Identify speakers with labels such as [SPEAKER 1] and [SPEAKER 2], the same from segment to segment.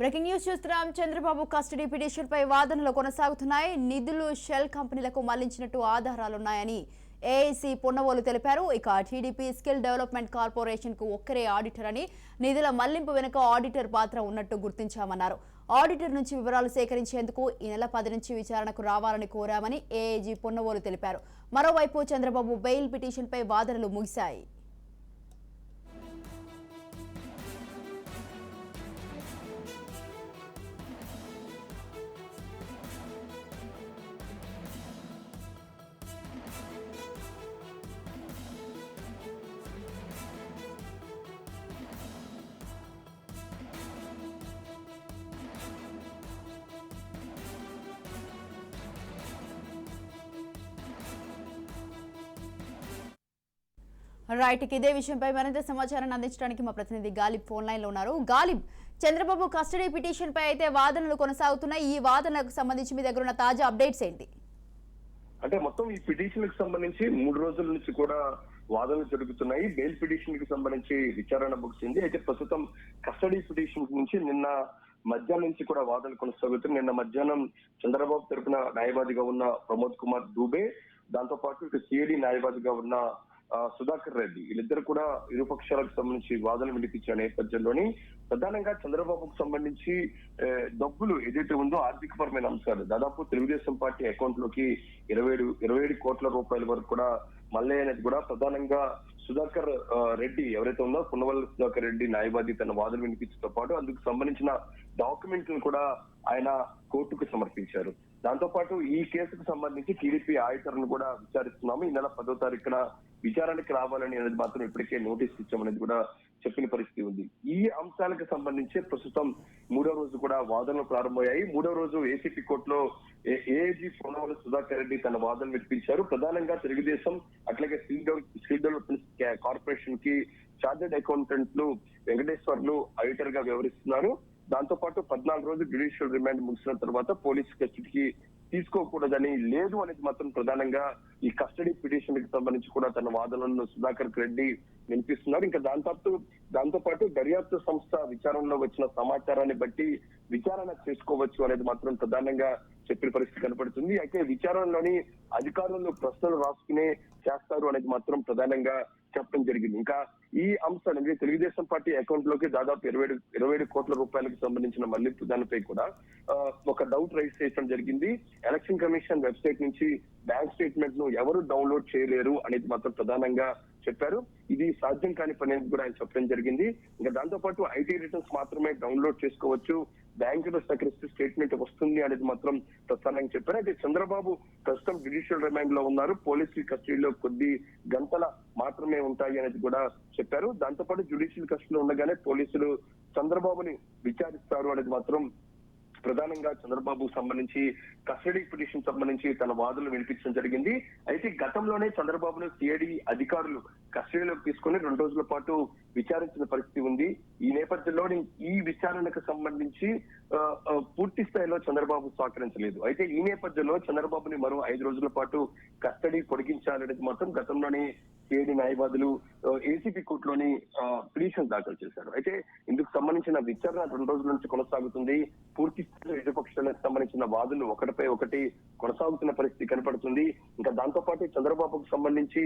[SPEAKER 1] Breaking news చూస్తున్నాం. Chandrababu custody పిటిషన్పై వాదనలు కొనసాగుతున్నాయి. నిధులు షెల్ కంపెనీలకు మళ్ళించినట్టు ఆధారాలున్నాయని ఏఐసీ పొన్నవోలు తెలిపారు. ఇక టీడీపీ స్కిల్ డెవలప్మెంట్ కార్పొరేషన్కు ఒక్కరే ఆడిటర్ అని నిధుల మళ్ళింపు వెనుక ఆడిటర్ పాత్ర ఉన్నట్టు గుర్తించామన్నారు. ఆడిటర్ నుంచి వివరాలు సేకరించేందుకు ఈ నెల పది నుంచి విచారణకు రావాలని కోరామని ఏఐజీ పొన్నవోలు తెలిపారు. మరోవైపు చంద్రబాబు బెయిల్ పిటిషన్పై వాదనలు ముగిశాయి. రైట్ ఇదే విషయంపై మరింత సమాచారాన్ని అందించడానికి మా ప్రతినిధి గాలిబ్ ఫోన్ లైన్లో ఉన్నారు. గాలిబ్ చంద్రబాబు కస్టడీ పిటిషన్ పై అయితే వాదనలు కొనసాగుతున్నాయి. ఈ వాదనలకు సంబంధించి మీ దగ్గర ఉన్న తాజా అప్డేట్స్ ఏంటి?
[SPEAKER 2] అంటే మొత్తం ఈ పిటిషన్కి సంబంధించి మూడు రోజుల నుంచి కూడా వాదనలు జరుగుతున్నాయి. బెయిల్ పిటిషన్కి సంబంధించి విచారణ ముగిసింది. అయితే ప్రస్తుతం కస్టడీ పిటిషన్ నుంచి నిన్న మధ్యాహ్నం నుంచి కూడా వాదనలు కొనసాగుతుంది నిన్న మధ్యాహ్నం చంద్రబాబు తరపున న్యాయవాదిగా ఉన్న ప్రమోద్ కుమార్ దూబే దాంతో పాటు ఇక సిఐడి న్యాయవాదిగా ఉన్న సుధాకర్ రెడ్డి. వీళ్ళిద్దరు కూడా ఇరుపక్షాలకు సంబంధించి వాదనలు వినిపించిన నేపథ్యంలోని ప్రధానంగా చంద్రబాబుకు సంబంధించి డబ్బులు ఏదైతే ఉందో ఆర్థికపరమైన అంశాలు దాదాపు తెలుగుదేశం పార్టీ అకౌంట్లోకి ఇరవై ఏడు ఇరవై ఏడు కోట్ల రూపాయల వరకు కూడా మళ్ళీ అనేది కూడా ప్రధానంగా సుధాకర్ రెడ్డి ఎవరైతే ఉందో పున్నవల్లి సుధాకర్ రెడ్డి న్యాయవాది తన వాదనలు వినిపించడంతో పాటు అందుకు సంబంధించిన డాక్యుమెంట్లను కూడా ఆయన కోర్టుకు సమర్పించారు. దాంతోపాటు ఈ కేసుకు సంబంధించి టీడీపీ ఆడిటర్ను కూడా విచారిస్తున్నాము. ఈ నెల పదో తారీఖున విచారణకి రావాలని అనేది మాత్రం ఇప్పటికే నోటీస్ ఇచ్చామనేది కూడా చెప్పిన పరిస్థితి ఉంది. ఈ అంశాలకు సంబంధించి ప్రస్తుతం మూడో రోజు కూడా వాదనలు ప్రారంభమయ్యాయి. మూడో రోజు ఏసీపీ కోర్టులో ఏఏజీ పొన్నవల సుధాకర్ రెడ్డి తన వాదనలు వినిపించారు. ప్రధానంగా తెలుగుదేశం అట్లాగే స్కిల్ డెవలప్ స్కిల్ డెవలప్మెంట్ కార్పొరేషన్కి చార్టెడ్ అకౌంటెంట్లు వెంకటేశ్వర్లు ఆడిటర్గా వ్యవహరిస్తున్నారు. దాంతో పాటు పద్నాలుగు రోజులు జ్యుడిషియల్ రిమాండ్ ముగిసిన తర్వాత పోలీస్ కస్టడీకి తీసుకోకూడదని లేదు అనేది మాత్రం ప్రధానంగా ఈ కస్టడీ పిటిషన్కి సంబంధించి కూడా తన వాదనలను సుధాకర్ రెడ్డి వినిపిస్తున్నారు. ఇంకా దాంతో దాంతో పాటు దర్యాప్తు సంస్థ విచారణలో వచ్చిన సమాచారాన్ని బట్టి విచారణ చేసుకోవచ్చు అనేది మాత్రం ప్రధానంగా చెప్పిన పరిస్థితి కనపడుతుంది. అయితే విచారణలోని అధికారులు ప్రశ్నలు రాసుకునే చేస్తారు అనేది మాత్రం ప్రధానంగా చెప్పడం జరిగింది. ఇంకా ఈ అంశాలు అంటే తెలుగుదేశం పార్టీ అకౌంట్లోకి దాదాపు ఇరవై ఏడు ఇరవై ఏడు కోట్ల రూపాయలకు సంబంధించిన మళ్ళింపు దానిపై కూడా ఒక డౌట్ రైజ్ చేయడం జరిగింది. ఎలక్షన్ కమిషన్ వెబ్సైట్ నుంచి బ్యాంక్ స్టేట్మెంట్ను ఎవరు డౌన్లోడ్ చేయలేరు అనేది మాత్రం ప్రధానంగా చెప్పారు. ఇది సాధ్యం కాని పని అనేది కూడా ఆయన చెప్పడం జరిగింది. ఇంకా దాంతో పాటు ఐటీ రిటర్న్స్ మాత్రమే డౌన్లోడ్ చేసుకోవచ్చు. బ్యాంకులో సహకరిస్తే స్టేట్మెంట్ వస్తుంది అనేది మాత్రం ప్రధానంగా చెప్పారు. అయితే చంద్రబాబు ప్రస్తుతం జ్యుడిషియల్ రిమాండ్లో ఉన్నారు. పోలీసుల కస్టడీలో కొద్ది గంటల మాత్రమే ఉంటాయి అనేది కూడా చెప్పారు. దాంతో పాటు జ్యుడిషియల్ కస్టడీలో ఉండగానే పోలీసులు చంద్రబాబుని విచారిస్తారు అనేది మాత్రం ప్రధానంగా చంద్రబాబుకు సంబంధించి కస్టడీ పిటిషన్ సంబంధించి తన వాదనలు వినిపించడం జరిగింది. అయితే గతంలోనే చంద్రబాబును సిఐడి అధికారులు కస్టడీలోకి తీసుకుని రెండు రోజుల పాటు విచారించిన పరిస్థితి ఉంది. ఈ నేపథ్యంలో ఈ విచారణకు సంబంధించి పూర్తి స్థాయిలో చంద్రబాబు సహకరించలేదు. అయితే ఈ నేపథ్యంలో చంద్రబాబుని మరో ఐదు రోజుల పాటు కస్టడీ పొడిగించాలనేది మాత్రం గతంలోనే సిఐడి న్యాయవాదులు ఏసీపీ కోర్టులోని పిటిషన్ దాఖలు చేశారు. అయితే ఇందుకు సంబంధించిన విచారణ రెండు రోజుల నుంచి కొనసాగుతుంది. పూర్తి స్థాయిలో ఇరుపక్షాలకు సంబంధించిన వాదులు ఒకటిపై ఒకటి కొనసాగుతున్న పరిస్థితి కనపడుతుంది. ఇంకా దాంతో పాటు చంద్రబాబుకు సంబంధించి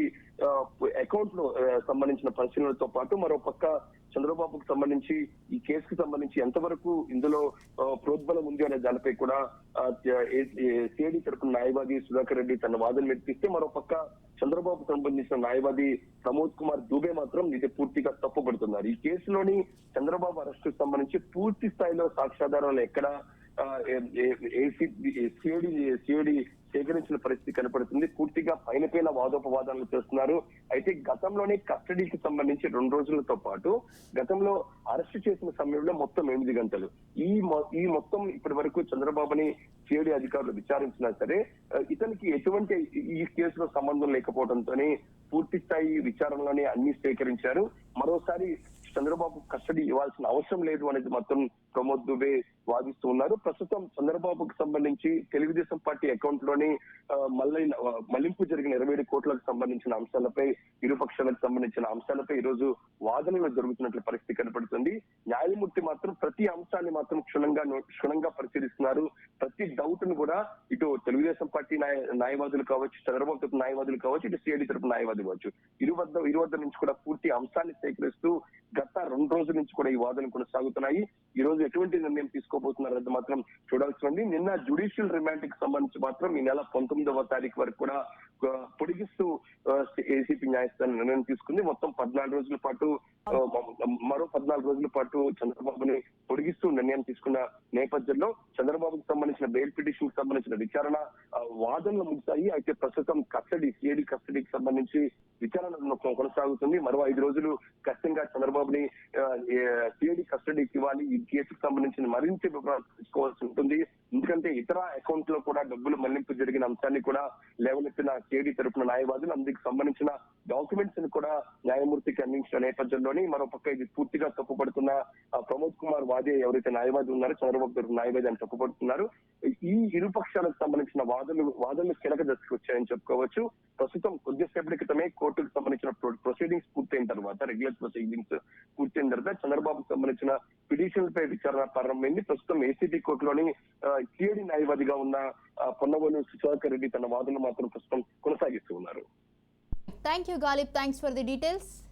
[SPEAKER 2] అకౌంట్లో సంబంధించిన పరిశీలనలతో పాటు మరో పక్క చంద్రబాబుకు సంబంధించి ఈ కేసుకు సంబంధించి ఎంతవరకు ఇందులో ప్రోద్బలం ఉంది అనే దానిపై కూడా సిఐడి తరపున న్యాయవాది సుధాకర్ రెడ్డి తన వాదన వినిపిస్తే మరో పక్క చంద్రబాబు సంబంధించిన న్యాయవాది ప్రమోద్ కుమార్ దూబే మాత్రం ఇది పూర్తిగా తప్పుపడుతున్నారు. ఈ కేసులోని చంద్రబాబు అరెస్టు సంబంధించి పూర్తి స్థాయిలో సాక్ష్యాధారాలు ఎక్కడ ఏసీ సిఐడి సిఐడి సేకరించిన పరిస్థితి కనపడుతుంది. పూర్తిగా పైన పైన వాదోపవాదాలు చేస్తున్నారు. అయితే గతంలోనే కస్టడీకి సంబంధించి రెండు రోజులతో పాటు గతంలో అరెస్ట్ చేసిన సమయంలో మొత్తం ఎనిమిది గంటలు. ఈ మొ- ఈ మొత్తం ఇప్పటి వరకు చంద్రబాబుని సిఐడి అధికారులు విచారించినా సరే ఇతనికి ఎటువంటి ఈ కేసులో సంబంధం లేకపోవడంతోనే పూర్తి స్థాయి విచారణలోనే అన్ని సేకరించారు. మరోసారి చంద్రబాబు కస్టడీ ఇవ్వాల్సిన అవసరం లేదు అనేది మాత్రం ప్రమోద్ దుబే వాదిస్తూ ఉన్నారు. ప్రస్తుతం చంద్రబాబుకు సంబంధించి తెలుగుదేశం పార్టీ అకౌంట్లోని ఆ, మళ్ళీ మళ్ళింపు జరిగిన ఇరవై ఏడు కోట్లకు సంబంధించిన అంశాలపై ఇరు పక్షాలకు సంబంధించిన అంశాలపై ఈ రోజు వాదనలు జరుగుతున్నట్లు పరిస్థితి కనపడుతుంది. న్యాయమూర్తి మాత్రం ప్రతి అంశాన్ని మాత్రం క్షుణ్ణంగా క్షుణ్ణంగా పరిశీలిస్తున్నారు. ప్రతి డౌట్ను కూడా ఇటు తెలుగుదేశం పార్టీ న్యాయ న్యాయవాదులు కావచ్చు చంద్రబాబు తరపు న్యాయవాదులు కావచ్చు ఇటు సిఐడి తరపు న్యాయవాదులు కావచ్చు. ఇరు వద్ద ఇరు వద్ద నుంచి కూడా పూర్తి అంశాన్ని సేకరిస్తూ గత రెండు రోజుల నుంచి కూడా ఈ వాదనలు కొనసాగుతున్నాయి. ఈ రోజు ఎటువంటి నిర్ణయం తీసుకోబోతున్నారు అది మాత్రం చూడాల్సి ఉంది. నిన్న జ్యుడిషియల్ రిమాండ్కి సంబంధించి మాత్రం ఈ నెల పంతొమ్మిదవ తారీఖు వరకు కూడా పొడిగిస్తూ ఏసీపీ న్యాయస్థానం నిర్ణయం తీసుకుంది. మొత్తం పద్నాలుగు రోజుల పాటు మరో పద్నాలుగు రోజుల పాటు చంద్రబాబుని పొడిగిస్తూ నిర్ణయం తీసుకున్న నేపథ్యంలో చంద్రబాబుకు సంబంధించిన బెయిల్ పిటిషన్కి సంబంధించిన విచారణ వాదనలు ముగిశాయి. అయితే ప్రస్తుతం కస్టడీ సిఐడి కస్టడీకి సంబంధించి విచారణ కొనసాగుతుంది. మరో ఐదు రోజులు ఖచ్చితంగా చంద్రబాబుని సిఐడి కస్టడీకి ఇవ్వాలి. ఈ కేసుకు సంబంధించిన మరింత వివరాలు తీసుకోవాల్సి ఉంటుంది. ఎందుకంటే ఇతర అకౌంట్లో కూడా డబ్బులు మళ్ళింపు జరిగిన అంశాన్ని కూడా లేవనెత్తిన కేడీ తరపున న్యాయవాదులు అందుకు సంబంధించిన డాక్యుమెంట్స్ని కూడా న్యాయమూర్తికి అందించిన నేపథ్యంలోని మరోపక్క ఇది పూర్తిగా తప్పుపడుతున్న ప్రమోద్ కుమార్ వాదే ఎవరైతే న్యాయవాది ఉన్నారో చంద్రబాబు గారు న్యాయవాది అని తప్పుపడుతున్నారు. ఈ ఇరుపక్షాలకు సంబంధించిన వాదనలు వాదనలు కీలక దశకు వచ్చాయని చెప్పుకోవచ్చు. ప్రస్తుతం కొద్దిసేపటి క్రితమే కోర్టుకు సంబంధించిన ప్రొసీడింగ్స్ పూర్తయిన తర్వాత రెగ్యులర్ ప్రొసీడింగ్స్ పూర్తయిన తర్వాత చంద్రబాబుకు సంబంధించిన పిటిషన్ పై విచారణ ప్రారంభమైంది. ప్రస్తుతం ఏసీబీ కోర్టులోని సిఐడి న్యాయవాదిగా ఉన్న ఆ, పొన్నవోలు సుధాకర్ రెడ్డి తన వాదనలు మాత్రం ప్రస్తుతం కొనసాగిస్తూ ఉన్నారు.
[SPEAKER 1] Thank you, Galip. Thanks for the details.